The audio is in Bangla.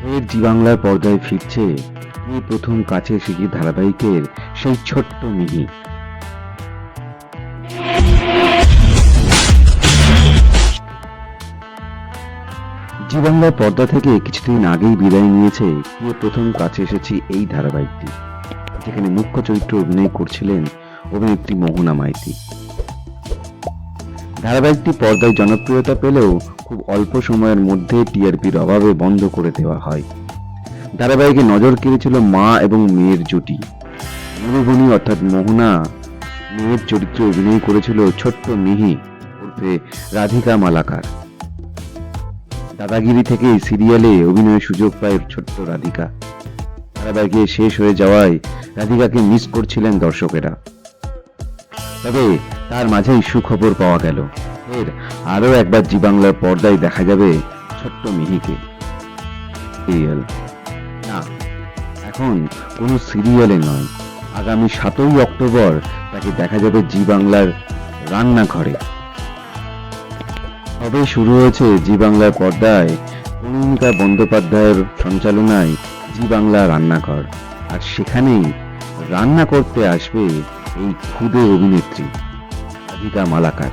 ফের জি বাংলার পর্দায় ফিরছে এই প্রথম কাছে এসেছি ধারাবাহিকের সেই ছোট্ট মিহি। জি বাংলার পর্দা থেকে কিছুদিন আগেই বিদায় নিয়েছে গিয়ে প্রথম কাছে এসেছি এই ধারাবাহিকটি, যেখানে মুখ্য চরিত্রে অভিনয় করছিলেন অভিনেত্রী মোহনা মাইতি। ধারাবাহিকটি পর্দায় জনপ্রিয়তা পেলেও খুব অল্প সময়ের মধ্যে টিআরপির অভাবে বন্ধ করে দেওয়া হয়। ধারাবাহিকে নজর কেড়েছিল মা এবং মেয়ের জুটি। মরুভূমি অর্থাৎ মোহনা মেয়ের চরিত্রে অভিনয় করেছিল ছোট্ট মিহি উর্ফে রাধিকা মালাকার। দাদাগিরি থেকে সিরিয়ালে অভিনয়ের সুযোগ পায় ছোট্ট রাধিকা। ধারাবাহিকে শেষ হয়ে যাওয়ায় রাধিকাকে মিস করছিলেন দর্শকেরা। তবে তার মাঝেই সুখবর পাওয়া গেল। এর আরও একবার জি বাংলার পর্দায় দেখা যাবে ছোট্ট মিহিকে। সিরিয়াল না, এখন কোনো সিরিয়ালে নয়। আগামী সাতই অক্টোবর তাকে দেখা যাবে জি বাংলার রান্নাঘরে। তবে শুরু হয়েছে জি বাংলার পর্দায় কনিকা বন্দ্যোপাধ্যায়ের সঞ্চালনায় জি বাংলা রান্নাঘর। আর সেখানেই রান্না করতে আসবে এই খুদে অভিনেত্রী, রাধিকা মালাকার।